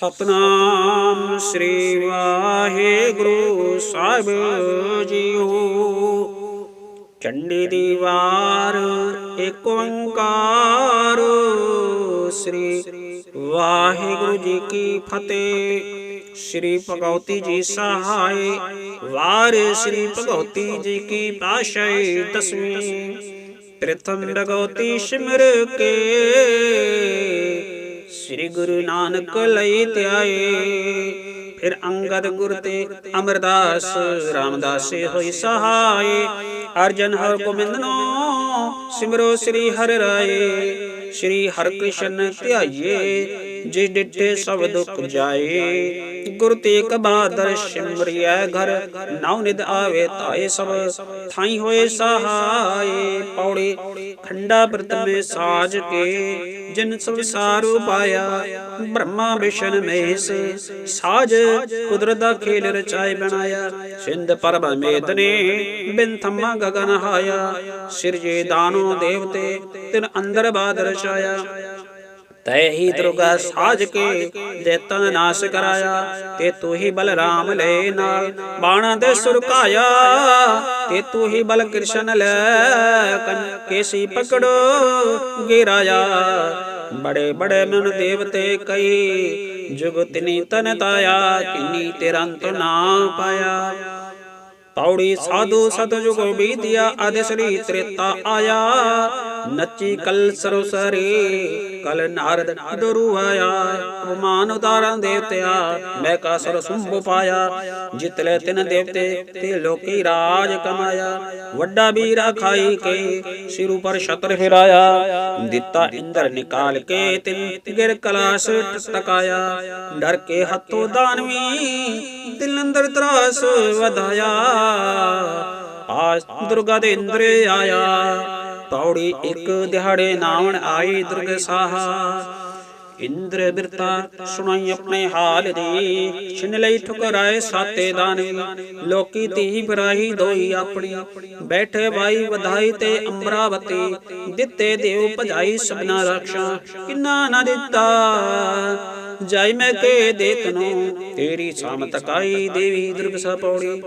ਸਤਨਾਮ ਸ੍ਰੀ ਵਾਹਿਗੁਰੂ ਸਾਹਿਬ ਜੀਓ। ਚੰਡੀ ਦੀ ਵਾਰ ਏਕ ਓੰਕਾਰ, ਸ੍ਰੀ ਵਾਹਿਗੁਰੂ ਜੀ ਕੀ ਫਤਿਹ। ਸ੍ਰੀ ਭਗਵਤੀ ਜੀ ਸਹਾਇ, ਵਾਰ ਸ੍ਰੀ ਭਗਵਤੀ ਜੀ ਕੀ ਪਾਸ਼ੈ ਦਸਵੀਂ। ਪ੍ਰਥਮ ਭਗਵਤੀ ਸਿਮਰ ਕੇ ਸ੍ਰੀ ਗੁਰੂ ਨਾਨਕ ਲਈ ਧਿਆਏ। ਫਿਰ ਅੰਗਦ ਗੁਰ ਤੇ ਅਮਰਦਾਸ ਰਾਮਦਾਸੇ ਹੋਈ ਸਹਾਏ। ਅਰਜਨ ਹਰ ਗੋਬਿੰਦਨੋ, ਸਿਮਰੋ ਸ੍ਰੀ ਹਰਿ ਰਾਏ। ਸ੍ਰੀ ਹਰਿ ਕ੍ਰਿਸ਼ਨ ਧਿਆਈਏ, ਜਿਸ ਡਿਠੇ ਸਭ ਦੁਖ ਜਾਏ। ਗੁਰ ਤੇਗ ਬਹਾਦਰ ਸਿਮਰਿਐ ਘਰ, ਨਉ ਨਿਦ ਆਵੇ ਤਾਏ ਸਭ, ਥਾਈ ਹੋਏ ਸਹਾਏ ਪੌੜੀ, ਖੰਡਾ ਪ੍ਰਤਮੇ ਸਾਜ ਕੇ, ਜਿਨ ਸੰਸਾਰ ਪਾਇਆ ਬ੍ਰਹਮਾ ਵਿਸ਼ਨ ਮਹੇਸ਼ ਸਾਜ ਕੁਦਰਤ ਦਾ ਖੇਲ ਰਚਾਏ ਬਣਾਇਆ, ਸਿੰਧ ਪਰਬ ਮੇਦਨੇ, ਬਿਨ ਥੰਮਾ ਗਗਨ ਹਾਇਆ ਸਿਰਜੇ ਦਾਨੋ ਦੇਵਤੇ, ਤਿਨ ਅੰਦਰ ਬਾਦ ਰਚਾਇਆ ਤੈ ਹੀ ਦੁਰਗਾ ਸਾਜ ਕੇ ਦੇਤਾਂ ਨਾਸ ਕਰਾਇਆ, ਤੇ ਤੂੰ ਹੀ ਬਲਰਾਮ ਲੈ ਨਾਲ ਬਾਣਾ ਦੇ ਸੁਰਕਾਇਆ ਤੇ ਤੂੰ ਹੀ ਬਲ ਕ੍ਰਿਸ਼ਨ ਲੈ ਕਨ ਕੇਸੀ ਪਕੜੋ ਗਿਰਾਇਆ। ਬੜੇ ਬੜੇ ਮਨ ਦੇਵਤੇ ਕਈ ਜੁਗਤਨੀ ਤਨ ਤਾਇਆ, ਕਿਨੀ ਤਿਰੰਤ ਨਾ ਪਾਇਆ। ਪੌੜੀ ਸਾਧੂ ਸਤਜੁਗ ਬੀਤਿਆ ਅਦਿਸ਼ਰੀ ਤ੍ਰੇਤਾ ਆਇਆ। ਨੱਚੀ ਕਲ ਸਰਸਰੀ, ਕਲ ਨਾਰਦ ਦਰੂ ਉਮਾਨ ਉਤਾਰਨ ਦੇਵਤਿਆ ਮੈਂ ਕਾ ਸਰ ਸੁੰਭ ਪਾਇਆ, ਜਿਤਲੇ ਤਿਨ ਦੇਵਤੇ ਤੇ ਲੋਕੀ ਰਾਜ ਕਮਾਇਆ। ਵੱਡਾ ਵੀਰਾ ਖਾਈ ਕੇ ਸਿਰ ਉਪਰ ਛਤਰ ਫਿਰਾਇਆ, ਦਿੱਤਾ ਇੰਦਰ ਨਿਕਾਲ ਕੇ ਤਿਨ ਗਿਰ ਕਲਾਸ ਟਕਾਇਆ। ਡਰ ਕੇ ਹੱਥੋਂ ਦਾਨਵੀ ਦਿਲ ਅੰਦਰ ਤਰਾਸ ਵਧਾਇਆ। ਆਸ ਦੁਰਗਾ ਦੇ ਇੰਦਰ ਆਇਆ ਪੌੜੀ ਇੱਕ ਦਿਹਾੜੇ ਨਾਵਣ ਆਈ ਦੁਰਗ ਸਾਹਾ। ਇੰਦਰ ਬਿਰਤਾ ਸੁਣਾਈ ਆਪਣੇ ਹਾਲ ਦੀ। ਛਿਨ ਲਈ ਠੁਕਰਾਏ ਸਾਤੇ ਦਾਨੇ। ਲੋਕੀ ਤੀ ਬਰਾਹੀ ਦੋਈ ਆਪਣੀ। ਬੈਠੇ ਬਾਈ ਵਧਾਈ ਤੇ ਅੰਬਰਾਵਤੀ। ਦਿੱਤੇ ਦੇਵ ਭਜਾਈ ਸਭਨਾ ਰਖਸ਼ਾ। ਕਿੰਨਾ ਨਾ ਦਿੱਤਾ। ਜਾਈ ਮੈਂ ਕੇ ਦੇਤਨੋ ਤੇਰੀ ਸਾਮਤ ਕਾਈ ਦੇਵੀ ਦੁਰਗ ਸਾ ਪੌੜੀ।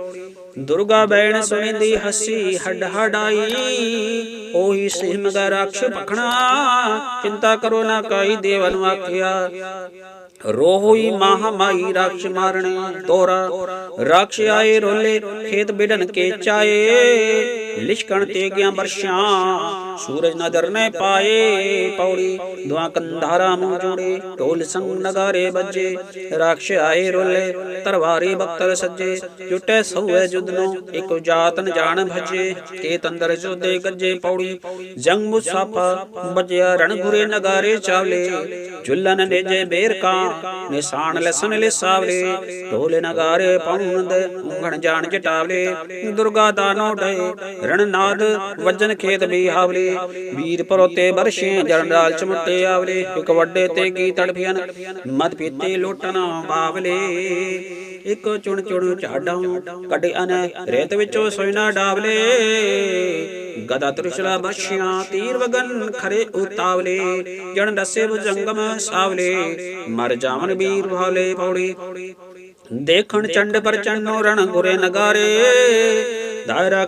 ਦੁਰਗਾ ਬੈਣ ਸੁਣੀਂਦੀ ਹੱਸੀ ਹੱਡ ਹਡਾਈ ਉਹੀ ਸਿਮਗਾ ਰਾਖਸ਼ ਭਖਣਾ। ਚਿੰਤਾ ਕਰੋ ਨਾ ਕਾਈ ਦੇਵਨ ਆਖਿਆ। ਰੋਹੋਈ ਮਹਾਮਾਈ ਰਾਖਸ਼ ਮਾਰਣੇ ਤੋਰਾ, ਰਾਖਸ਼ ਆਏ ਰੋਲੇ ਖੇਤ ਬਿੜਨ ਕੇ ਚਾਏ। ਲਿਸ਼ਕਣ ਤੇ ਗਿਆ ਬਰਸ਼ਾਂ। ਸੂਰਜ ਨਦਰ ਨੇ ਪਾਏ ਪੌੜੀ। ਦੁਆ ਕੰਧਾਰਾ ਮੂੰਹ ਜੋੜੇ। ਢੋਲ ਸੰਗ ਨਗਾਰੇ ਵੱਜੇ। ਰਾਖਸ਼ ਆਏ ਰੋਲੇ। ਤਰਵਾਰੀ ਬਖਤਰ ਸੱਜੇ। ਜੁਟੇ ਸਹੁਏ ਜੁਦ ਨੂੰ ਇੱਕ ਜਾਣ ਭਜੇ। ਕੇ ਤੰਦਰ ਜੋਦੇ ਗੱਜੇ ਪੌੜੀ। ਜੰਗ ਮੁਸਾਫਾ ਬਜਿਆ ਰਣ ਨਗਾਰੇ ਚਾਵਲੇ। ਝੁੱਲਨ ਨੇਜੇ ਬੇਰ ਕਾ ਨਿਸ਼ਾਨ ਲਸਨ ਲੈ ਸਾਵਲੇ ਢੋਲੇ ਨਗਾਰੇ ਪੌਂਦ ਉਂਗਣ ਜਾਣ ਜਟਾਵਲੇ। ਦੁਰਗਾ ਦਾਨੋ ਢੇ ਰਣਨਾਦ, ਵਜਨ ਖੇਤ ਵੀ ਹਾਵਲੇ। ਵੀਰ ਪਰੋਤੇ ਬਰਸ਼ੇ ਜਰਨਾਲ ਚਮਟੇ ਆਵਲੇ। ਇੱਕ ਵੱਡੇ ਤੇ ਕੀ ਤੜਫਿਆਨ ਮਤ ਪੀਤੇ ਲੋਟਣਾ ਬਾਵਲੇ। ਇੱਕ ਚੁਣ ਚੁਣ ਝਾਡਾਂ ਕੱਢ ਅਨ। ਰੇਤ ਵਿੱਚੋਂ ਸੋਇਨਾ ਡਾਵਲੇ। ਗਦਾ ਤ੍ਰਿਸ਼ਲਾ ਬਰਸ਼ੀਆਂ ਤੀਰ ਵਗਨ ਖਰੇ ਉਤਾਵਲੇ। ਜਣ ਦਸੇ ਭੁਜੰਗਮ ਸਾਵਲੇ। ਮਰ ਜਾਵਨ ਵੀਰ ਭਾਲੇ ਪੌੜੀ। ਦੇਖਣ ਚੰਡ ਪਰ ਚੰਨੋ ਰਣ ਗੁਰੇ ਨਗਾਰੇ। ਦਾਇਰਾ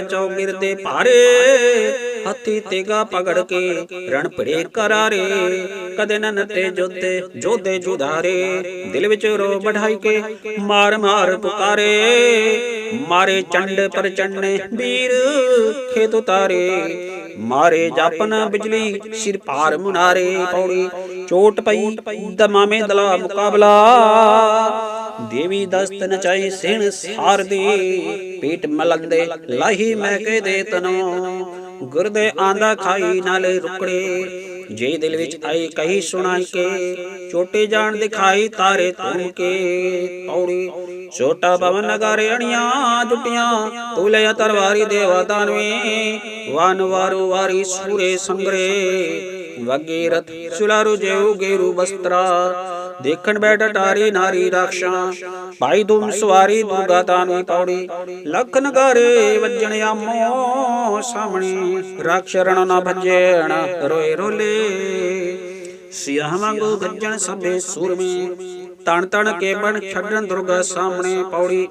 ਚੌਗਿਰ ਦੇ ਭਾਰੇ, ਹੱਥੀ ਤੇਗਾ ਪਗੜ ਕੇ ਰਣ ਭੜੇ ਕਰਾਰੇ, ਕਦੇ ਨ ਨਤੇ ਜੋਤੇ ਜੋਦੇ ਜੁਧਾਰੇ, ਦਿਲ ਵਿੱਚ ਰੋ ਬਢਾਈ ਕੇ ਮਾਰ ਮਾਰ ਪੁਕਾਰੇ, ਮਾਰੇ ਚੰਡ ਪਰ ਚੰਨੇ ਵੀਰ ਖੇਤ ਉਤਾਰੇ ਮਾਰੇ ਜਾਪਨ ਬਿਜਲੀ, ਸਿਰ ਭਾਰ ਮੁਨਾਰੇ ਪੌੜੀ, ਚੋਟ ਪਈ ਦਮਾਮੇ ਦਲਾ ਮੁਕਾਬਲਾ। ਦੇਵੀ ਦਸਤ ਨਚਾਈ ਸਿਣ ਸਾਰ ਦੀ, ਪੀਟ ਮਲੰਦੇ ਲਾਹੀ ਮੈਂ ਕੇ ਦੇ ਤਨੋ। ਗੁਰਦੇ ਆਂਦਾ ਖਾਈ ਨਾਲੇ ਰੁਕੜੇ ਜੇ ਦਿਲ ਵਿੱਚ ਆਈ ਕਹੀ ਸੁਣਾਈ ਕੇ, ਛੋਟੇ ਜਾਣ ਦਿਖਾਈ ਤਾਰੇ ਤੂੰ ਕੇ, ਪੌੜੀ, ਛੋਟਾ ਭਵਨ ਨਗਾਰੇ ਅਣੀਆਂ ਜੁਟੀਆਂ ਤੂੰ ਲਿਆ ਤਰਵਾਰੀ ਦੇਵਾ ਦਾਨਵੇ ਵਨ ਵਾਰੂ ਵਾਰੀ ਸੂਰੇ ਸੰਗਰੇ, ਵਗੇ ਰਥ ਸੁਲਾਰੂ ਜੇਉ ਗੇਰੂ ਬਸਤਰਾ, ਦੇਖਣ ਬੈਠ ਟਾਰੀ ਨਾਰੀ ਰਾਖਸ਼ਾਂ, ਭਾਈ ਤੁਮ ਸਵਾਰੀ ਦੁਰਗਾ ਤਾਨਵੀ ਪੌੜੀ, ਲੱਖ ਨਗਾਰੇ ਵੱਜਣ ਆਮੋ ਸਾਹਮਣੇ ਰਾਖਸ਼ ਰਣ ਨਾ ਭਜਣ ਰੋਏ ਰੋਲੇ। ਸਿਆਹ ਵਾਂਗੂ ਗੱਜਣ ਸਭੇ ਸੂਰਮੇ, ਤਣ ਤਣ ਕੇ ਬਣ ਛੱਡਣ ਦੁਰਗਾ ਸਾਹਮਣੇ ਪੌੜੀ।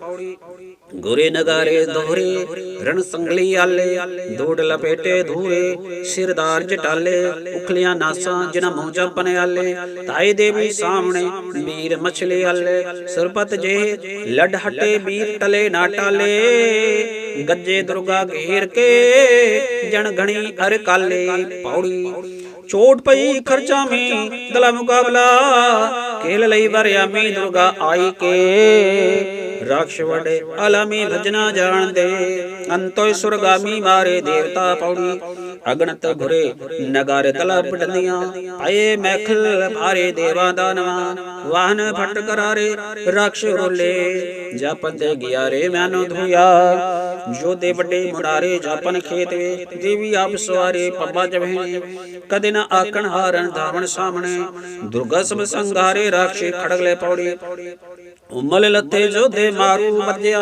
ਗੁਰੇ ਨਗਾਰੇ ਦੋਹਰੇ, ਰਣ ਸੰਗਲੀ ਆਲੇ, ਦੂੜ ਲਪੇਟੇ ਧੂਰੇ ਸਿਰਦਾਰ ਜਟਾਲੇ, ਉਖਲੀਆਂ ਨਾਸਾਂ ਜਿਨ੍ਹਾਂ ਮੂੰਹ ਜੰਪਨ ਆਲੇ ਤਾਏ ਦੇਵੀ ਸਾਹਮਣੇ ਵੀਰ ਮਛਲੀ ਆਲੇ ਸਰਪਤ ਜੇ ਲੱਡ ਹਟੇ ਵੀਰ ਟਲੇ ਨਾ ਟਾਲੇ, ਗੱਜੇ ਦੁਰਗਾ ਘੇਰ ਕੇ ਜਣ ਗਣੀ ਅਰ ਕਾਲੇ, ਪੌੜੀ ਚੋਟ ਪਈ ਖਰਚਾ ਮੇ ਦਲਾ ਮੁਕਾਬਲਾ। ਕੇਲ ਲਈ ਵਰਿਆਮੀ ਦੁਰਗਾ ਆਈ ਕੇ। ਰਾਖਸ਼ ਵੜੇ ਅਲਮੀ ਭਜਨਾ ਜਾਣਦੇ। ਅੰਤੋਇ ਸੁਰਗਾਮੀ ਮਾਰੇ ਦੇਵਤਾ ਪੌੜੀ। ਅਗਣਤ ਘੁਰੇ ਨਗਾਰ ਤਲਾ ਪਟੰਦੀਆਂ ਆਏ ਮੈਖਲ ਭਾਰੇ ਦੇਵਾ ਦਾਨਵਾ ਵਾਹਨ ਫਟ ਕਰਾਰੇ ਰਾਖਸ਼ ਰੋਲੇ। ਜਪੰਦੇ ਗਿਆਰੇ ਮੈਨੋ ਧੁਆ ਜੋਦੇ ਵੱਡੇ ਮੁਰਾਰੇ ਜਾਪਨ ਖੇਤ ਵੇ। ਦੇਵੀ ਆਪ ਸਵਾਰੇ ਪੱਬਾ ਜਵੇਂ ਕਦੇ ਨਾ ਆਕਣ ਹਾਰਨ ਧਾਵਣ ਸਾਹਮਣੇ। ਦੁਰਗਾ ਸਭ ਸੰਘਾਰੇ ਰਾਖਸ਼ੇ ਖੜਗਲੇ ਪੌੜੀ। ਉਮਲ ਲੱਤੇ ਜੋਧੇ ਮਾਰੂ ਬੱਜਿਆ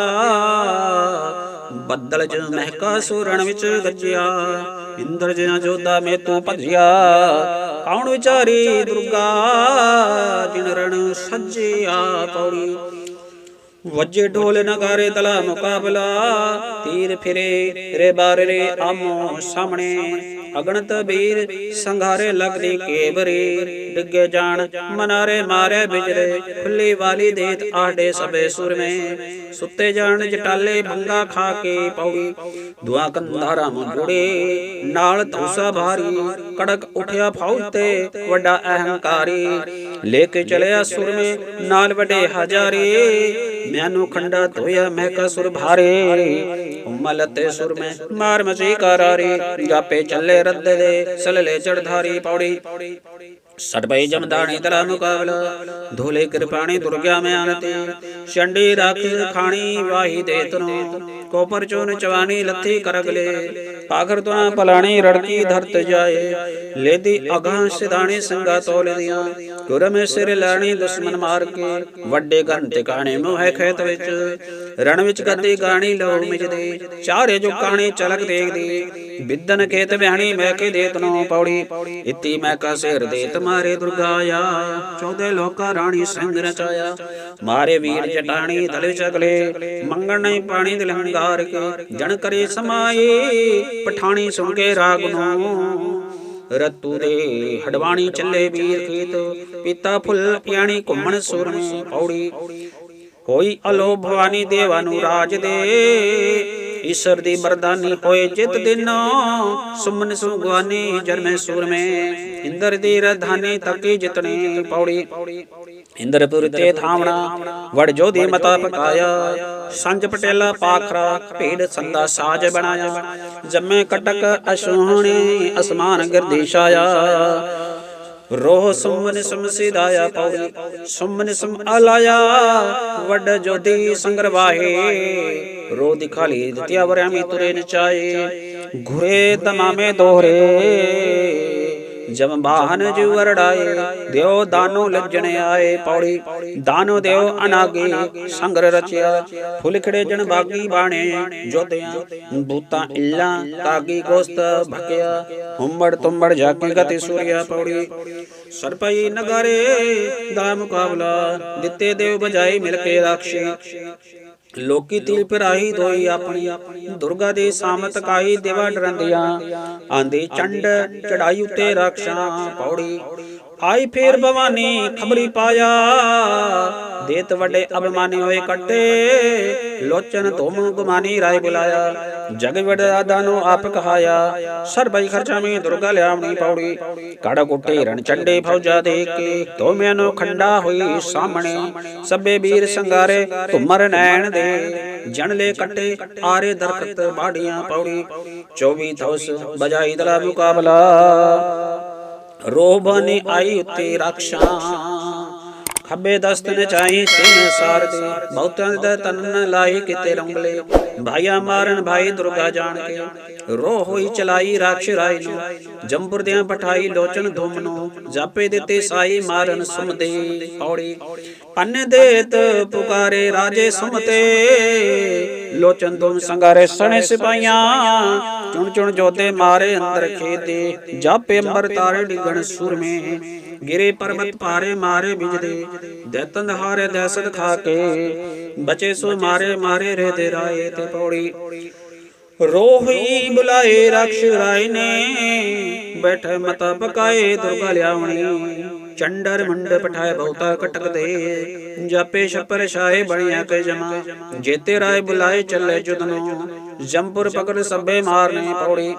ਬੱਦਲ ਜ ਮਹਿਕਾ ਸੂਰਣ ਵਿੱਚ ਗੱਜਿਆ, ਇੰਦਰ ਜਿਹਾ ਜੋਧਾ ਮੇ ਤੂੰ ਭਜਿਆ। ਕੌਣ ਵਿਚਾਰੀ ਦੁਰਗਾ, ਜਿਨ ਰਣ ਸੱਜਿਆ ਪੌੜੀ। ਵੱਜੇ ਢੋਲ ਨਗਾਰੇ ਤਲਾ ਮੁਕਾਬਲਾ, ਤੀਰ ਫਿਰੇ ਰੇ ਬਾਰ ਰੇ ਆਮੋ ਸਾਹਮਣੇ। ਅਗਣਤ ਵੀਰ ਸੰਘਾਰੇ ਲੱਗਦੀ ਕੇਬਰੀ ਡਿੱਗੇ ਜਾਣ ਮਨਾਰੇ ਮਾਰੇ ਬਿਜਰੇ। ਖੁੱਲੀ ਵਾਲੀ ਦੇਤ ਆਡੇ ਸਭੇ ਸੁਰਮੇ, ਸੁੱਤੇ ਜਾਣ ਜਟਾਲੇ ਭੰਗਾ ਖਾ ਕੇ ਪੌੜੀ। ਦੁਆ ਕੰਧਾਰਾ ਮੁੰਡੇ ਨਾਲ ਧੂਸਾ ਭਾਰੀ, ਕੜਕ ਉਠਿਆ ਫੌਜ ਤੇ ਵੱਡਾ ਅਹੰਕਾਰੀ। ਲੈ ਕੇ ਚਲਿਆ ਸੁਰਮੇ, ਨਾਲ ਵੱਡੇ ਹਜ਼ਾਰੇ। ਮੈਨੂ ਖੰਡਾ ਧੋਇਆ ਮਹਿਕਾ ਸੁਰ ਭਾਰੇ, ਉਮਲ ਤੇ ਸੁਰ ਮੈਂ ਮਾਰ ਮਚੀ ਕਰਾਰੀ, ਜਾਪੇ ਚੱਲੇ ਰੱਦ ਦੇ, ਸਲਲੇ ਚੜਧਾਰੀ ਪੌੜੀ। ਸਟ ਪਈ ਜਮਦਾਣੀ ਤਲਾ ਮੁਕਾਬਲਾ, ਧੋਲੇ ਕਿਰਪਾਣੀ ਦੁਰਗਿਆ ਮੈਂ ਆਨਤੇ ਚੰਡੀ ਰੱਖ ਖਾਣੀ ਵਾਹੀ ਦੇ ਤਨੋ। ਕੋਪਰ ਚੋਨ ਚਵਾਨੀ ਲੱਥੀ ਕਰਗਲੇ। ਪਾਖਰ ਤੋਂ ਪਲਾਣੀ ਰੜਕੀ ਧਰਤ ਜਾਏ। ਲੇਦੀ ਅਗਾਂ ਸਿਧਾਣੀ ਸੰਗਾ ਤੋਲ ਦੀਆਂ। ਗੁਰਮੇ ਸਿਰ ਲੈਣੀ ਦੁਸ਼ਮਨ ਮਾਰ ਕੇ। ਵੱਡੇ ਗਨ ਟਿਕਾਣੇ ਮੋਹ ਖੇਤ ਵਿੱਚ। ਰਣ ਵਿੱਚ ਗੱਦੀ ਗਾਣੀ ਲੋ ਮਿਜਦੇ। ਚਾਰੇ ਜੋ ਕਾਣੀ ਚਲਕ ਦੇਖਦੀ। ਬਿੱਦਨ ਖੇਤ ਵਿਹਣੀ ਮੈਂ ਕੇ ਦੇਤ ਨੂੰ ਪੌੜੀ। ਇਤੀ ਮੈਂ ਕਾ ਸਿਰ ਦੇਤ ਮਾਰੇ ਦੁਰਗਾਇਆ। ਚੌਦੇ ਲੋਕਾ ਰਾਣੀ ਸਿੰਘ ਰਚਾਇਆ। ਮਾਰੇ ਵੀਰ ਜਟਾਣੀ ਦਲ ਚਗਲੇ। ਮੰਗਣ ਨਹੀਂ ਪਾਣੀ ਦਿਲ ਹੰਗਾਰ ਕੇ ਜਣ ਕਰੇ ਸਮਾਏ, ਪਠਾਣੀ ਸੁਣ ਕੇ ਰਾਗ ਨੂੰ। ਰਤੂ ਦੇ ਹਡਵਾਣੀ ਚੱਲੇ ਵੀਰ ਖੇਤ, ਪੀਤਾ ਫੁੱਲ ਪਿਆਣੀ ਘੁੰਮਣ ਸੁਰਮੇ ਪੌੜੀ। ਹੋਈ ਅਲੋ ਭਵਾਨੀ ਦੇਵਾ ਨੂੰ ਰਾਜ ਦੇ, ਈਸ਼ਰ ਦੀ ਮਰਦਾਨੀ ਹੋਏ ਜਿਤ ਦਿਨ। ਸੁਮਨ ਸੁਗਵਾਨੀ ਜਨਮੇ ਸੂਰਮੇ, ਇੰਦਰ ਦੀ ਰਧਾਨੀ ਤਕੀ ਜਿਤਨੇ ਪੌੜੀ। ਇੰਦਰਪੁਰ ਤੇ ਥਾਵਣਾ, ਵੜ ਜੋਧੀ ਮਤਾ ਪਕਾਇਆ, ਸੰਜ ਪਟੇਲਾ ਪਾਖਰਾ, ਭੇਡ ਸੰਦਾ ਸਾਜ ਬਣਾਇਆ, ਜੰਮੇ ਕਟਕ ਅਸ਼ੋਹਣੇ, ਅਸਮਾਨ ਗਿਰਦੀਸ਼ਾਇਆ ਰੋਹ ਸੁਮਨ ਸੁਮ ਸਿਦਾਇਆ ਪੌੜੀ, ਸੁਮਨ ਸੁਮ ਆਲਾਇਆ ਵੱਡ ਜੋਦੀ ਸੰਗਰਵਾਹੇ ਰੋ ਦਿਖਾਲੀ ਦਿਤਿਆ ਵਰਿਆਮੀ ਤੁਰੇ ਨਚਾਏ, ਘੁਰੇ ਤਮਾਮੇ ਦੋਹਰੇ। ਜਮ ਬਾਹਨ ਜੂ ਅਰੜਾਏ ਦਿਓ ਦਾਨੋ ਲੱਜਣ ਆਏ ਪੌੜੀ ਦਾਨੋ ਦਿਓ ਅਨਾਗੇ ਸੰਗਰ ਰਚਿਆ। ਫੁੱਲ ਖੜੇ ਜਣ ਬਾਗੀ ਬਾਣੇ ਜੋਧਿਆਂ ਬੂਤਾ ਇੱਲਾ ਕਾਗੀ ਗੋਸਤ ਭਕਿਆ ਹੁੰਮੜ ਤੁੰਮੜ ਜਾਕੀ ਗਤੀ ਸੂਰਿਆ ਪੌੜੀ। ਸਰਪਈ ਨਗਾਰੇ ਦਾ ਮੁਕਾਬਲਾ ਦਿੱਤੇ ਦੇਵ ਬਜਾਈ ਮਿਲ ਕੇ ਰਾਖਸ਼ੀ ਲੋਕੀ ਤਿਲ ਪਿਰਾਹੀ ਦੋਈ ਆਪਣੀ ਦੁਰਗਾ ਦੇ ਸਾਮਤ ਕਾਈ ਦੇਵਾ ਡਰੰਦੀਆਂ। ਆਂਦੇ ਚੰਡ ਚੜਾਈ ਉਤੇ ਰਖਸ਼ਾ ਪੌੜੀ। ਆਈ ਫੇਰ ਭਵਾਨੀ ਖਬਰੀ ਪਾਇਆ। ਦੇਤ ਵੱਡੇ ਅਭਿਮਾਨੀ ਹੋਏ ਕੱਟੇ। ਲੋਚਨ ਤੁਮ ਗੁਮਾਨੀ ਰਾਏ ਬੁਲਾਇਆ। ਜਗ ਵਡਾ ਦਾਨੋ ਆਪ ਕਹਾਇਆ। ਸਰਬਈ ਖਰਚਾ ਮੇ ਦੁਰਗਾ ਲਿਆਵਣੀ ਪੌੜੀ। ਕੜ ਕੁੱਟੇ ਰਣ ਚੰਡੇ ਫੌਜਾ ਦੇ ਕੇ। ਤੋਮਿਆਂ ਨੂੰ ਖੰਡਾ ਹੋਈ ਸਾਹਮਣੇ। ਸਭੇ ਵੀਰ ਸੰਗਾਰੇ ਤੁਮਰ ਨੈਣ ਦੇ। ਜਣ ਲੈ ਕੱਟੇ। ਆਰੇ ਦਰਖਤ ਬਾੜੀਆਂ ਪੌੜੀ। 24 ਥੌਸ ਬਜਾਈ ਦਲਾ ਮੁਕਾਬਲਾ। ਰੋਬਨੀ ਆਈ ਉਤੇ ਰਖਸ਼ਾ। ਖੱਬੇ ਦਸਤ ਨੇ ਚਾਹੀ ਤਿੰਨ ਸਾਰ ਦੇ ਬਹੁਤਾਂ ਦੇ ਤਨ ਲਾਈ ਕਿਤੇ ਰੰਗਲੇ। ਭਾਈਆ ਮਾਰਨ ਭਾਈ ਦੁਰਗਾ ਜਾਣ ਕੇ। ਰੋ ਹੋਈ ਚਲਾਈ ਰਾਖਸ਼ ਰਾਈ ਨੂੰ। ਜੰਬੁਰ ਦਿਆਂ ਪਠਾਈ ਲੋਚਨ ਧੁਮ ਨੂੰ। ਜਾਪੇ ਦਿੱਤੇ ਸਾਈ ਮਾਰਨ ਸੁਮਦੇ ਪੌੜੀ। ਪੰਨ ਦੇਤ ਪੁਕਾਰੇ ਰਾਜੇ ਸੁਮਤੇ। ਲੋਚਨ ਧੁਮ ਸੰਗਾਰੇ ਸਣੇ ਸਿਪਾਈਆਂ ਚੁਣ ਚੁਣ ਜੋਤੇ ਮਾਰੇ ਅੰਦਰ ਖੇਤੇ। ਜਾਪੇ ਅੰਬਰ ਤਾਰੇ ਡਿਗਣ ਸੂਰਮੇ। ਗਿਰੇ ਪਰਬਤ ਪਾਰੇ ਮਾਰੇ ਬਿਜਦੇ। ਦੈਤਨ ਹਾਰੇ ਦਹਿਸਤ ਖਾ ਕੇ। ਬਚੇ ਸੋ ਮਾਰੇ ਮਾਰੇ ਰੇ ਤੇ ਰਾਏ ਤੇ ਪੌੜੀ। ਰੋਹੀ ਬੁਲਾਏ ਰਕਸ਼ ਰਾਏ ਨੇ। ਬੈਠੇ ਮਤਾ ਪਕਾਏ ਦੁਰਗਾ ਲਿਆਵਣੀ। ਚੰਡਰ ਮੰਡ ਪਠਾਏ ਬਹੁਤਾ ਕਟਕ ਦੇ। ਜਾਪੇ ਛਪਰ ਛਾਏ ਬਣਿਆ ਕੇ ਜਮਾ। ਜੇਤੇ ਰਾਏ ਬੁਲਾਏ ਚੱਲੇ ਜੁਦਨੋ। ਜੰਪੁਰ ਪਕੜ ਸਭੇ ਮਾਰਨੇ ਪੌੜੀ।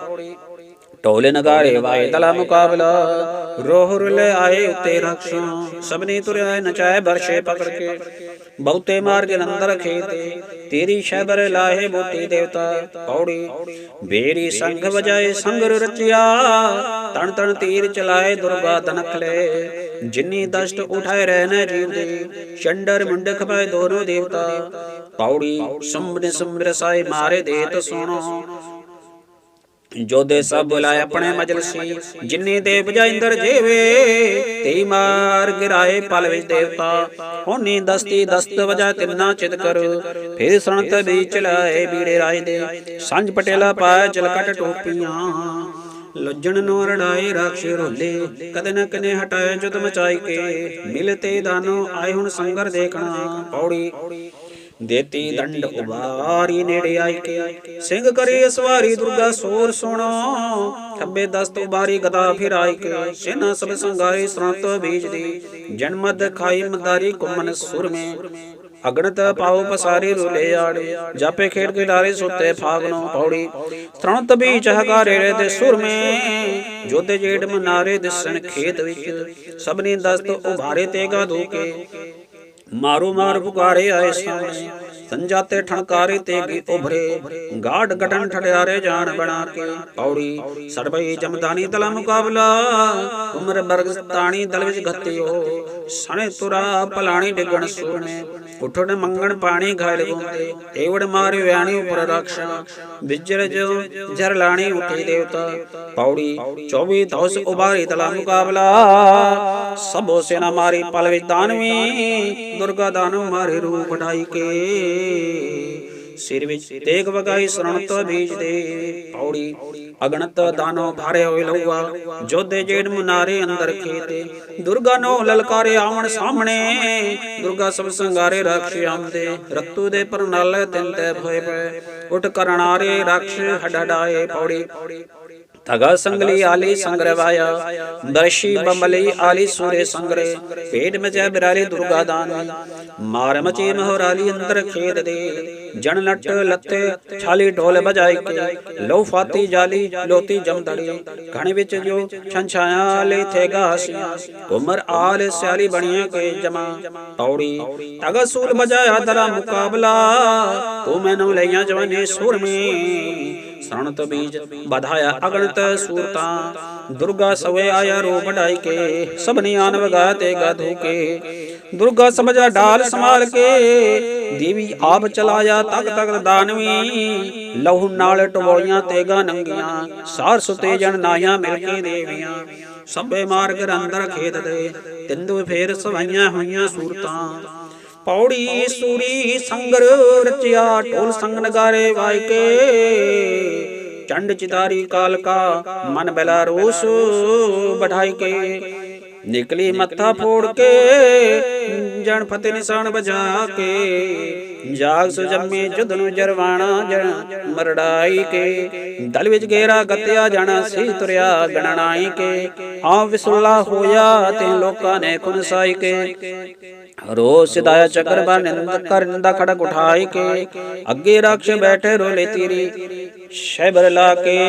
ਢੋਲੇ ਨਗਾਰੇ ਵਾਏ ਤਲਾ ਮੁਕਾਬਲਾ। ਰੋਹ ਰੁਲੇ ਆਏ ਉੱਤੇ ਰਕਸ਼। ਸਭਨੀ ਤੁਰਿਆ ਨਚਾਏ ਬਰਸ਼ੇ ਪਕੜ ਕੇ। ਬਹੁਤੇ ਮਾਰ ਅੰਦਰ ਖੇਤੇ ਤੇਰੀ ਸ਼ਬਰ ਲਾਹੇ ਬੋਤੀ ਦੇਵਤਾ। ਪੌੜੀ। ਬੇਰੀ ਸੰਗ ਵਜਾਏ ਸੰਗਰ ਰਚਿਆ। ਤਣ ਤਣ ਤੀਰ ਚਲਾਏ ਦੁਰਗਾ ਦਨਖਲੇ ਜਿਨੀ ਦਸ਼ਟ ਉਠਾਏ ਰਹਿਨੇ ਜੀਵ ਦੇ। ਚੰਡਰ ਮੁੰਡਕ ਪਏ ਦੋਨੋਂ ਦੇਵਤਾ। ਪੌੜੀ। ਸੁਮਨ ਸੁਮਰ ਸਾਈ ਮਾਰੇ ਦੇਤ ਸੁਣੋ ਜੋਦੇ ਸਭ ਬੁਲਾਏ ਆਪਣੇ ਮਜਲਸੀ ਜਿਨੇ ਦੇਵ ਜਾ ਇੰਦਰ ਜੀਵੇ ਤੇ ਮਾਰ ਗਿਰਾਏ ਪਲ ਵਿੱਚ ਦੇਵਤਾ। ਹੋਨੀ ਦਸਤੀ ਦਸਤ ਵਜਾ ਤਿੰਨਾ ਚਿਤ ਕਰ। ਫਿਰ ਸੁਣਤ ਵੀ ਚਲਾਏ ਬੀੜੇ ਰਾਜ ਦੇ। ਸੰਜ ਪਟੇਲਾ ਪਾਇਆ ਚਲਕਟ ਟੋਪੀਆਂ। ਲੱਜਣ ਨੂੰ ਰੜਾਏ ਰਾਖਸ਼ ਰੋਲੇ। ਕਦੇ ਨਾ ਕਨੇ ਹਟਾਏ ਜੁਦ ਮਚਾਈ ਕੇ ਮਿਲਤੇ ਦਾਨੋ ਆਏ ਹੁਣ ਸੰਗਰ ਦੇਖਣਾ। ਪੌੜੀ ਦੇਤੀ ਦੰਡ ਉਬਾਰੀ ਨੇੜੇ ਆਈ ਕੇ। ਸਿੰਘ ਕਰੀ ਸਵਾਰੀ ਦੁਰਗਾ ਸੋਰ ਸੁਣੋ। ਖੱਬੇ ਦਸਤ ਉਬਾਰੀ ਗਦਾ ਫਿਰ ਆਈ ਕੇ। ਸੇਨਾ ਸਭ ਸੰਗਾਰੇ ਸਰੰਤ ਬੀਜ ਦੀ ਜਨਮਦ ਖਾਈ ਮਦਾਰੀ ਕੁਮਨ ਸੁਰ ਮੇ ਅਗਣਤ ਪਾਉ ਪਸਾਰੇ ਰੁਲੇ ਆੜੇ। ਜਾਪੇ ਖੇਡ ਕੇ ਲਾਰੇ ਸੁੱਤੇ ਫਾਗਨੋ ਪੌੜੀ। ਤਰੰਤ ਵੀ ਚਹਕਾਰੇ ਰੇ ਦੇ ਸੁਰ ਮੇ ਜੋਦੇ ਜੇੜ ਮਨਾਰੇ ਦਿਸਣ ਖੇਤ ਵਿੱਚ। ਸਭਨੀ ਦਸਤ ਉਭਾਰੇ ਤੇਗਾ ਧੂਕੇ ਮਾਰੂ ਮਾਰ ਪੁਕਾਰੇ ਆਏ ਸਾਹਮਣੇ ਸੰਜਾਤੇ ਠਣਕਾਰੇ ਤੇ ਗੀ ਉਭਰੇ। ਗਾੜ ਗਟਨ ਠੜਿਆਰੇ ਜਾਣ ਬਣਾ ਕੇ ਪੌੜੀ। ਸੜਬਈ ਜਮਦਾਨੀ ਤਲਾ ਮੁਕਾਬਲਾ। ਉਮਰ ਬਰਗ ਤਾਣੀ ਦਲ ਵਿੱਚ ਘੱਤਿਓ। ਸਣੇ ਤੁਰਾ ਭਲਾਣੀ ਡਿੱਗਣ ਸੂਰਮੇ ਉਠਣ ਮੰਗਣ ਪਾਣੀ ਘਾਇਲ ਗੁੰਦੇ ਏਵੜ ਮਾਰ ਵਿਆਣੀ ਉਪਰ ਰਕਸ਼ਾ ਵਿਜਰ ਜੋ ਜਰ ਲਾਣੀ ਉਠੀ ਦੇਵਤਾ, ਪੌੜੀ 24 ਦੌਸ ਉਬਾਰੀ ਤਲਾ ਮੁਕਾਬਲਾ। ਸਭੋ ਸੇਨਾ ਮਾਰੀ ਪਲ ਵਿੱਚ ਦਾਨਵੀ ਦੁਰਗਾ ਦਾਨਵ ਮਾਰੇ ਰੂਪ ਸਿਰ ਵਿੱਚ ਤੇਗ ਵਗਾਈ ਸਰਣ ਬੀਜ ਦੇ। ਪੌੜੀ ਅਗਣਤ ਦਾਨੋ ਭਾਰੇ ਹੋਏ ਲਊਆ। ਜੋਦੇ ਜੇੜ ਮੁਨਾਰੇ ਅੰਦਰ ਖੇਤੇ। ਦੁਰਗਾ ਨੋ ਲਲਕਾਰੇ ਆਵਣ ਸਾਹਮਣੇ। ਦੁਰਗਾ ਸਭ ਸੰਗਾਰੇ ਰਕਸ਼ ਆਮਦੇ ਰਤੂ ਦੇ ਪਰਨਾਲੇ ਤਿੰਨ ਤੇ ਭਏ ਪਏ। ਉਠ ਕਰਨਾਰੇ ਰਕਸ਼ ਹਡਡਾਏ ਪੌੜੀ। ਤਗਾ ਸੰਗਲੀ ਆਲੀ ਸੰਗਰਵਾਇਆ, ਦਰਸ਼ੀ ਬੰਬਲੀ ਆਲੀ ਸੂਰੇ ਸੰਗਰੇ, ਪੇਟ ਮਚੈ ਬਿਰਾਲੀ ਦੁਰਗਾ ਦਾਨ, ਮਾਰ ਮਚੇ ਮਹਰਾਲੀ ਅੰਦਰ ਖੇਦ ਦੇ, ਜਣ ਨਟ ਲੱਤੇ ਛਾਲੀ ਢੋਲ ਬਜਾਈ ਕੇ ਲੋ ਫਾਤੀ ਜਾਲੀ ਲੋਤੀ ਜਮਦੜੀ ਘਣ ਵਿੱਚ ਜੋ ਛੰਛਾਇਆ ਲੈ ਥੇ ਗਾਸੀਆਂ ਉਮਰ ਆਲ ਸਿਆਲੀ ਬਣੀਆਂ ਕੇ ਜਮਾ ਪੌੜੀ ਤਗਾ ਸੂਲ ਬਜਾਇਆ ਤਰਾ ਮੁਕਾਬਲਾ, ਤੂੰ ਮੈਨੂੰ ਲਈਆਂ ਜਵਾਨੀ ਸੁਰਮੀ ਸਣਤ ਬੀਜ, ਵਧਾਇਆ ਅਗਣਤ ਸੂਰਤਾਂ। ਦੁਰਗਾ ਸਵੇ ਆਇਆ ਰੂਪ ਢਾਈ ਕੇ, ਸਭਨੀ ਆਨ ਵਗਾ ਤੇ ਗਾਧੂ ਕੇ। ਦੁਰਗਾ ਸਮਝਾ ਢਾਲ ਸੰਭਾਲ ਕੇ, ਦੇਵੀ ਆਪ ਚਲਾਇਆ ਤਕ ਤਕ ਦਾਨਵੀ। ਲਹੂ ਨਾਲ ਟਵੋਈਆਂ ਤੇਗਾ ਨੰਗੀਆਂ, ਸਾਰ ਸੁਤੇ ਜਨ ਨਾਇਆ ਮਿਲ ਕੇ ਦੇਵੀਆਂ। ਸਭੇ ਮਾਰਗ ਅੰਦਰ ਖੇਤ ਦੇ ਤਿੰਦੂ ਫੇਰ ਸਵਾਈਆਂ ਹੋਈਆਂ ਸੂਰਤਾਂ। ਪੌੜੀ ਸੂਰੀ ਸੰਗਰ ਰਚਿਆ, ਢੋਲ ਸੰਗ ਨਗਾਰੇ ਵਾਇ ਚੰਡ ਚਿਤਾਰੀ ਕਾਲ ਕਾ ਮਨ ਬਲਾ ਰੋਸ ਬਢਾਈ ਕੇ। ਨਿਕਲੀ ਮੱਥਾ ਫੋੜ ਕੇ, ਜਣ ਫਤੇ ਨਿਸ਼ਾਨ ਬਜਾ ਕੇ। ਜਾਗ ਸੁਜੰਮੇ ਜੁਦ ਜਰਵਾਣਾ ਮਰੜਾਈ ਕੇ। ਦਲ ਵਿੱਚ ਗੇਰਾ ਗਤਿਆ ਜਾਣਾ ਸੀ, ਤੁਰਿਆ ਗਣਨਾਈ ਕੇ। ਆ ਵਿਸੁਲਾ ਹੋਇਆ ਤੇ ਲੋਕਾਂ ਨੇ ਖੁਨਸਾਈ ਕੇ। ਰੋ ਸਿਦਾਇਆ ਚੱਕਰ ਬਾ ਨਿੰਦ ਕਰ, ਨਿੰਦਾ ਖੜਕ ਉਠਾਈ ਕੇ। ਅੱਗੇ ਰਾਖਸ਼ ਬੈਠੇ ਰੋਲੇ ਤੀਰੀ ਸ਼ੈਬਰ ਲਾ ਕੇ।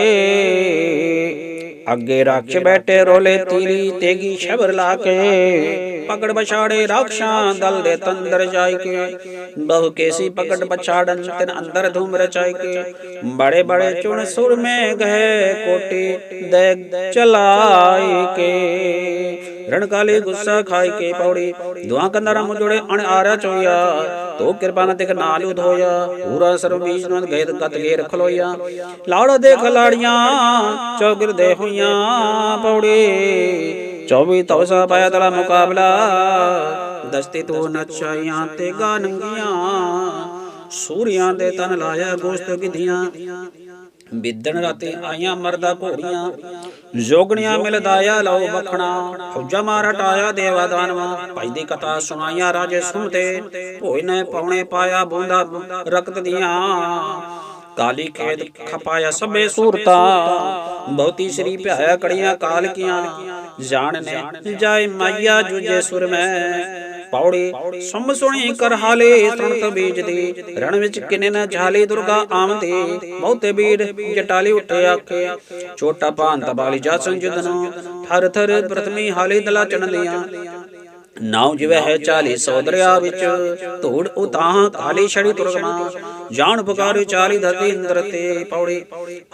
ਅੱਗੇ ਰਾਖਸ਼ ਬੈਠੇ ਰੋਲੇ ਤੀਰੀ ਤੇਗੀ ਸ਼ੈਬਰ ਲਾ ਕੇ, ਪਕੜ ਪਛਾੜੇ ਰਾਖਸ਼ਾਂ ਦਲ ਦੇ ਤੰਦਰ ਜਾਈ ਕੇ, ਬਹੁ ਕੇਸੀ ਪਕੜ ਪਛਾੜਨ ਤਿਨ ਅੰਦਰ ਧੂਮ ਰਚਾਈ ਕੇ, ਬੜੇ ਬੜੇ ਚੁਣ ਸੁਰ ਮੇ ਗਏ ਕੋਟੀ ਦੇ ਚਲਾਈ ਕੇ, ਰਣ ਗੁੱਸਾ ਖਾਈ ਕੇ ਪੌੜੀ, ਦੁਆ ਕੰਦਰਾ ਮੁ ਅਣ ਆਰਿਆ ਚੋਇਆ ਤੋ ਕਿਰਪਾ ਨਾ ਦੇਖ ਨਾਲ ਉਧੋਇਆ ਪੂਰਾ ਸਰਬ ਬੀਜ ਨੂੰ ਗਏ ਕਤ ਗੇ ਰਖ ਲੋਇਆ ਲਾੜ ਦੇ ਖਲਾੜੀਆਂ, ਚੌਗਿਰ ਦੇ ਹੋਈਆਂ, ਪੌੜੀ। 24 ਤਵਸਾ ਪਾਇਆ ਤਲਾ ਮੁਕਾਬਲਾ। ਦਸਤੀ ਤੋਂ ਨਚਾਈਆਂ ਤੇ ਗਾਨੰਗੀਆਂ। ਸੂਰੀਆਂ ਦੇ ਤਨ ਲਾਇਆ ਗੋਸ਼ਤ ਗਿਧੀਆਂ। ਬਿੱਦਣ ਰਾਤੇ ਆਈਆਂ ਮਰਦਾ ਘੋੜੀਆਂ ਜੋਗਣੀਆਂ ਮਿਲਦਾਇਆ ਲਓ ਬਖਣਾ ਫੌਜਾ ਮਾਰ ਹਟਾਇਆ ਦੇਵਾ ਦਾਨਵਾ। ਭਾਈ ਦੀ ਕਥਾ ਸੁਣਾਈਆਂ ਰਾਜੇ ਸੁਣਤੇ। ਭੋਏ ਨੇ ਪੌਣੇ ਪਾਇਆ ਬੂੰਦਾ ਰਕਤ ਦੀਆਂ। ਕਾਲੀ ਖੇਦ ਖਪਾਇਆ ਸਭੇ ਸੂਰਤਾ। ਬਹੁਤੀ ਸ੍ਰੀ ਭਿਆਇਆ ਕੜੀਆਂ ਕਾਲ ਕੀਆਂ ਜਾਣ ਨੇ ਜਾਏ ਮਾਇਆ ਜੁਜੇ ਸੁਰ ਮੈਂ। ਪੌੜੀ, ਸੁਮ ਸੁਣੀ ਕਰ ਹਾਲੇ ਸੁਣਤ ਬੀਜ ਦੀ ਰਣ ਵਿੱਚ ਕਿਨੇ ਨਾ ਝਾਲੇ, ਦੁਰਗਾ ਆਮਦੇ। ਬਹੁਤੇ ਬੀੜ, ਜਟਾਲੇ ਉੱਠੇ ਆਖੇ। ਛੋਟਾ ਭਾਂਤ ਬਾਲੀ ਜਾ ਸੰਜਦਨੋ ਥਰ ਥਰ ਪ੍ਰਥਮੀ ਹਾਲੇ ਦਲਾ ਚਣਲੀਆਂ ਨਾਉ ਜਿਵੇਂ ਹੈ ਚਾਲੀ ਸੌ ਵਿੱਚ, ਧੂੜ ਉਤਾਹ ਕਾਲੀ ਛੜੀ ਤੁਰਗਮਾ ਜਾਣ ਪੁਕਾਰੇ ਚਾਲੀ ਧਰਤੀ ਇੰਦਰ ਤੇ ਪੌੜੀ।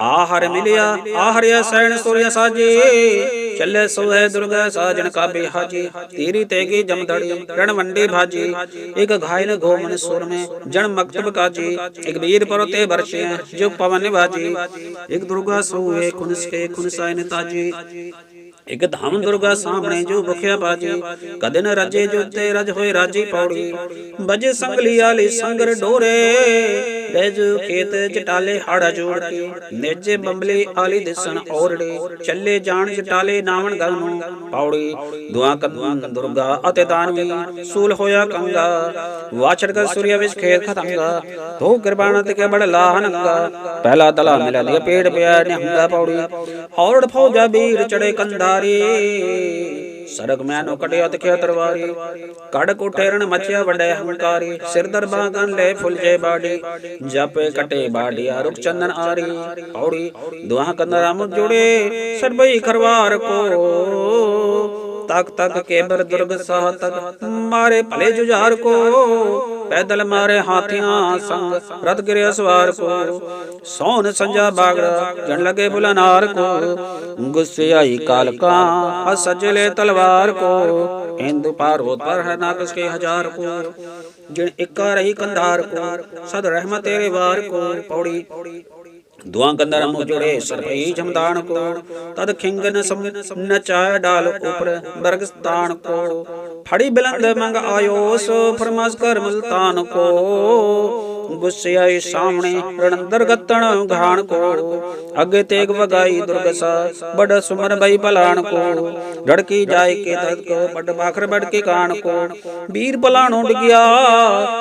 ਆਹਰ ਮਿਲਿਆ ਆਹਰਿਆ ਸੈਣ ਸੂਰਿਆ ਸਾਜੇ, ਚੱਲੇ ਸੋਹੇ ਦੁਰਗਾ ਸਾਜਣ ਕਾਬੇ ਹਾਜੀ। ਤੇਰੀ ਤੇਗੀ ਜਮਦੜੀ, ਰਣ ਮੰਡੀ ਭਾਜੀ। ਇੱਕ ਘਾਇਨ ਗੋਮਨ ਸੁਰ ਮੇ ਜਣ ਮਕਤਬ ਕਾਜੀ। ਇੱਕ ਵੀਰ ਪਰਤੇ ਵਰਸ਼ੇ ਜੋ ਪਵਨ ਭਾਜੀ ਇੱਕ ਦੁਰਗਾ ਸੋਹੇ ਖੁਨਸ ਕੇ ਖੁਨਸਾਇਨ ਤਾਜੀ। ਇਕ ਧਾਮ ਦੁਰਗਾ ਸਾਹਮਣੇ ਜੋ ਬੁਖਿਆ ਬਾਜੀ ਕਦੇ ਨ ਰਜੇ ਜੋ ਤੇ ਰਜ ਹੋਏ ਰਾਜੀ ਪੌੜੀ, ਬਜੇ ਸੰਗਲੀ ਆਲੀ ਸੰਗਰ ਡੋਰੇ। ਬੈਜ ਖੇਤ ਜਟਾਲੇ ਹਾੜਾ ਜੋੜ ਕੇ। ਨੇਜੇ ਬੰਬਲੇ ਆਲੀ ਦਿਸਣ ਔਰੜੇ, ਚੱਲੇ ਜਾਣ ਜਟਾਲੇ ਨਾਵਣ ਗਲ ਨੂੰ। ਪੌੜੀ, ਦੁਆ ਕਦਵਾਂ ਦੁਰਗਾ ਅਤੇ ਦਾਨਵੀ, ਸੂਲ ਹੋਇਆ ਕੰਗਾ। ਵਾਛੜ ਕਰ ਸੂਰਿਆ ਵਿੱਚ ਖੇਤ ਖਤੰਗਾ। ਤੋ ਕਿਰਬਾਨ ਤੇ ਕੇ ਬੜ ਲਾਹ ਪਹਿਲਾ ਤਲਾ ਮਿਲਿਆ ਦੀ ਪੇੜ ਪਿਆ ਨਿਹੰਗਾ ਪੌੜੀ। ਔਰੜ ਫੌਜਾ ਵੀਰ ਚੜੇ ਕੰਧਾਰੀ। ਸਰਗ ਮੈਨੋ ਕਟਿਆ ਤਖਿਆ ਤਰਵਾਰੀ। ਕੜ ਕੋਠੇਰਣ ਮਚਿਆ ਵੱਡੇ ਹੰਕਾਰੀ। ਸਿਰ ਦਰਬਾ ਗਨ ਲੈ ਫੁੱਲ ਜੇ ਬਾੜੀ। ਜਪੇ ਕਟੇ ਬਾੜੀਆ ਰੁਕ ਚੰਦਨ ਆਰੀ, ਔੜੀ ਦੁਆ ਕੰਦਰਾ ਮੁ ਜੁੜੇ, ਸਰਬਈ ਖਰਵਾਰ ਕੋ। ਤਕ ਤਕ ਕੇਬਰ ਦੁਰਗ ਸਾਹ ਤਕ ਮਾਰੇ ਭਲੇ ਜੁਝਾਰ ਕੋ। ਪੈਦਲ ਮਾਰੇ ਹਾਥੀਆਂ ਸੰਗ ਰਤ ਗਿਰਿਆ ਸਵਾਰ ਕੋ। ਸੋਨ ਸੰਜਾ ਬਾਗੜਾ, ਜਣ ਲਗੇ ਬੁਲਨਾਰ ਕੋ। ਗੁੱਸੇ ਆਈ ਕਾਲਕਾ ਸਜਲੇ ਤਲਵਾਰ ਕੋ। ਹਿੰਦੂ ਪਾਰਵਤ ਪਰ ਹੈ ਨਾਕਸ ਕੇ ਹਜ਼ਾਰ ਕੋ। ਜਿਣ ਇੱਕਾ ਰਹੀ ਕੰਧਾਰ ਕੋ, ਸਦ ਰਹਿਮਤ ਤੇਰੇ ਵਾਰ ਕੋ। ਪੌੜੀ ਦੁਆ ਕੰਦਰ ਮੁ ਜੁੜੇ ਸਰਪਈ ਜਮਦਾਨ ਕੋ, ਤਦ ਖਿੰਗਨ ਸਮ ਨਚਾਇ ਡਾਲ ਉਪਰ ਬਰਗਸਤਾਨ ਕੋ। ਫੜੀ ਬਲੰਦ ਮੰਗ ਆਇਓ ਸੋ ਫਰਮਾਸ ਕਰ ਮਲਤਾਨ ਕੋ। ਗੁੱਸੇ ਆਈ ਸਾਹਮਣੇ, ਰਣੰਦਰ ਗਤਣ ਘਾਣ ਕੋ ਅੱਗੇ ਤੇਗ ਵਗਾਈ ਦੁਰਗਸਾ ਬੜ ਸੁਮਰ ਬਈ ਭਲਾਣ ਕੋ ਢੜਕੀ ਜਾਏ ਕੇ ਤਦ ਕੋ ਬੜ ਬਾਖਰ ਬੜ ਕੇ ਕਾਣ ਕੋ ਵੀਰ ਭਲਾਣੋ ਡਿਗਿਆ,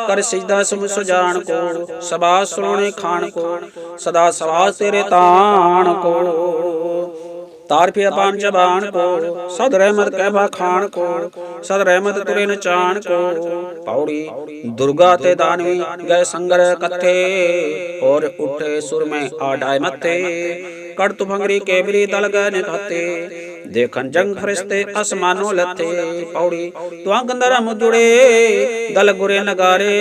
ਕਰ ਸਿਜਦਾ ਸੁਮ ਸੁਜਾਨ ਕੋ ਸਬਾ ਸੋਣੇ ਖਾਨ ਕੋ ਸਦਾ ਸਵਾਸ ਤੇਰੇ ਤਾਣ ਕੋ ਤਾਰ ਪਿਆ ਪਾਨ ਜਬਾਨ ਕੋ, ਸਦ ਰਹਿਮਤ ਕਹਿਬਾ ਖਾਨ ਕੋ, ਸਦ ਰਹਿਮਤ ਤੁਰੇ ਨਚਾਨ ਕੋ। ਪੌੜੀ ਦੁਰਗਾ ਤੇ ਦਾਨਵੀ ਗਏ ਸੰਗਰ ਕੱਥੇ ਔਰ ਉੱਠੇ ਸੁਰ ਆਡਾਏ ਮੱਥੇ। ਕੜ ਤੁਫੰਗਰੀ ਕੇਬਰੀ ਤਲ ਗਏ ਨਿਖਾਤੇ ਦੇਖਨ ਜੰਗ ਫਰਿਸ਼ਤੇ ਅਸਮਾਨੋਂ ਲੱਥੇ। ਪੌੜੀ ਤੁਆਂ ਗੰਦਰਾ ਮੁਜੜੇ ਦਲ ਗੁਰੇ ਨਗਾਰੇ।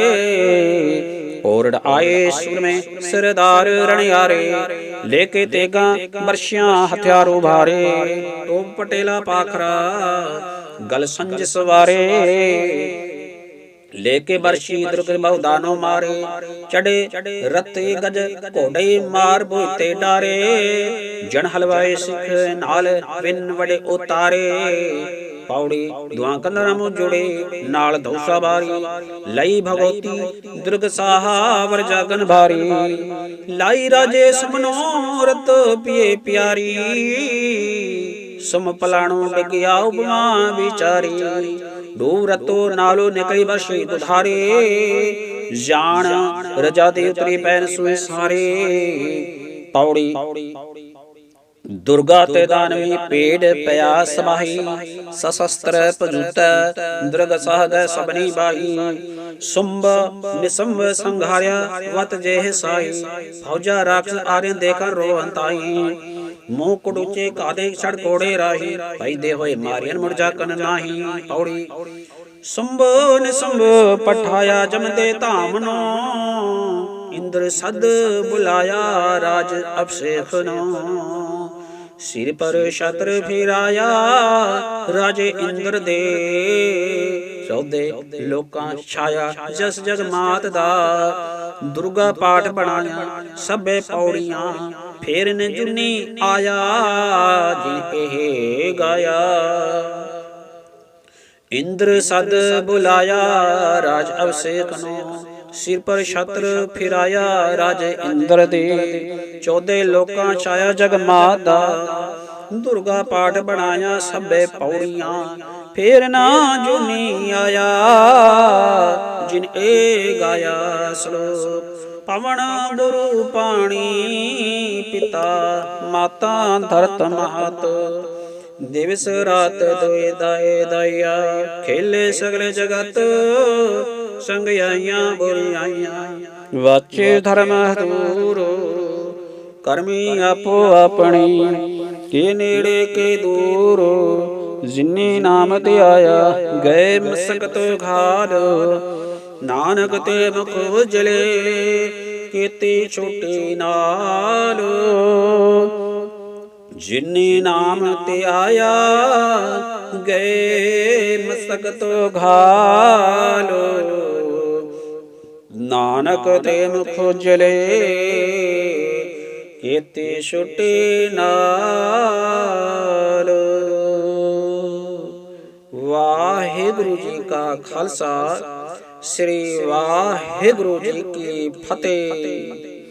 ਔਰੜ ਆਏ ਸੁਰ ਮੈਂ ਸਿਰਦਾਰ ਰਣਿਆਰੇ ਲੈ ਕੇ ਤੇਗਾ ਮਰਸ਼ੀਆਂ ਹਥਿਆਰੋ ਭਾਰੇ ਟੋਪ ਪਟੇਲਾ ਪਾਖਰਾ, ਗਲ ਸੰਜ ਸਵਾਰੇ। ਲੈ ਕੇ ਬਰਸ਼ੀ ਦੁਰਗ ਬਹੁਦਾਨੋ ਮਾਰੇ ਚੜੇ ਰਤੇ ਗਜ ਘੋੜੇ ਮਾਰ ਬੋਤੇ ਡਾਰੇ ਜਨ ਹਲਵਾਏ ਸਿੱਖ ਨਾਲ ਵਿਨ ਵੜੇ ਉਤਾਰੇ। ਪੌੜੀ ਦੁਆ ਕੰਦਰਾਂ ਮੁ ਜੁੜੇ ਨਾਲ ਦੌਸਾ ਬਾਰੀ ਲਈ ਭਗਵਤੀ ਦੁਰਗ ਸਾਹਾ ਵਰ ਜਾਗਨ ਭਾਰੀ। ਲਾਈ ਰਾਜੇ ਸਮਨੋ ਰਤ ਪੀਏ ਪਿਆਰੀ। ਸੁਮ ਪਲਾਣੋ ਡਿਗਿਆ ਉਪਮਾ ਵਿਚਾਰੀ। ਡੂਬ ਰਤੋ ਨਾਲੋ ਨਿਕਲੀ ਬਸ਼ੀ ਦੁਧਾਰੇ ਜਾਣ ਰਜਾ ਦੇ ਉਤਰੀ ਪੈਨ ਸੁਏ ਸਾਰੇ। ਪੌੜੀ ਦੁਰਗਾ ਤੇ ਦਾਨਵੀ ਪੇੜ ਪਿਆ ਸਮਾਹੀ ਸਸ਼ਸਤਰ ਪਜੂਤ ਦੁਰਗ ਸਹਗ ਸਬਨੀ ਬਾਈ ਸੁੰਭ ਨਿਸੰਭ ਸੰਘਾਰਿਆ ਵਤ ਜੇਹ ਸਾਈ ਫੌਜਾ ਰਾਖਸ ਆਰਿਆਂ ਦੇਖਣ ਰੋਹੰਤਾਈ ਮੂੰਹ ਕੁੜੂਚੇ ਕਾਦੇ ਛੜ ਕੋੜੇ ਰਾਹੀ, ਪੈਦੇ ਹੋਏ ਮਾਰੀਆਂ ਮੁੜ ਕਨ ਨਾਹੀ, ਪੌੜੀ। ਸੁੰਭ ਨਿਸੰਭ ਪਠਾਇਆ ਜਮਦੇ ਧਾਮ ਨੂੰ ਇੰਦਰ ਸਦ ਬੁਲਾਇਆ ਰਾਜ ਅਭਿਸ਼ੇਕ ਨੂੰ ਸਿਰ ਪਰ ਛਤਰ ਫੇਰਾਇਆ, ਰਾਜੇ ਇੰਦਰ ਦੇ। ਸੌਦੇ ਲੋਕਾਂ ਛਾਇਆ, ਜਸ ਜਗ ਮਾਤ ਦਾ। ਦੁਰਗਾ ਪਾਠ ਬਣਾਇਆ, ਸਭੇ ਪੌੜੀਆਂ ਫੇਰ ਨੇ ਜੁਨੀ ਆਇਆ, ਜਿਨ ਇਹ ਗਾਇਆ। ਇੰਦਰ ਸਦ ਬੁਲਾਇਆ, ਰਾਜ ਅਵਸੇਕ ਨੂੰ ਸਿਰ ਪਰ ਛਤਰ ਫਿਰਾਇਆ ਰਾਜੇ ਇੰਦਰ ਦੇ। ਚੌਦੇ ਲੋਕਾਂ ਛਾਇਆ ਜਗ ਮਾਤਾ ਦੁਰਗਾ ਪਾਠ ਬਣਾਇਆ ਸਭੇ ਪੌੜੀਆਂ। ਫੇਰ ਨਾ ਜੁਨੀ ਆਇਆ, ਜਿਨ ਏ ਗਾਇਆ ਸ਼ਲੋਕ। ਪਵਨ ਗੁਰੂ ਪਾਣੀ ਪਿਤਾ, ਮਾਤਾ ਧਰਤ ਮਹਤ। ਦਿਵਸ ਰਾਤ ਦੋਏ ਦਾਏ ਦਾਇਆ, ਖੇਲੇ ਸਗਲੇ ਜਗਤ। ਸੰਗ ਆਈਆਂ ਬੁਲਾਈਆਂ ਵਾਚੇ ਧਰਮ ਹਦੂਰ ਕਰਮੀ ਆਪੋ ਆਪਣੀ ਕੇ ਨੇੜੇ ਕੇ ਦੂਰ ਜਿਨੀ ਨਾਮ ਤੇ ਆਇਆ ਗਏ ਮਸਕਤ ਘਾਲ ਨਾਨਕ ਤੇ ਮੁਖ ਉਜਲੇ ਕੀਤੀ ਛੋਟੀ ਨਾਲ। ਜਿਨੀ ਨਾਮ ਤੇ ਆਇਆ, ਗਏ ਮਸਕਤ ਘਾਲ। ਨਾਨਕ ਤੇ ਮੁਖ ਉਜਲੇ, ਕੀਤੀ ਛੋਟੀ ਨਾਲ। ਵਾਹਿਗੁਰੂ ਜੀ ਕਾ ਖਾਲਸਾ, ਸ੍ਰੀ ਵਾਹਿਗੁਰੂ ਜੀ ਕੀ ਫਤਿਹ।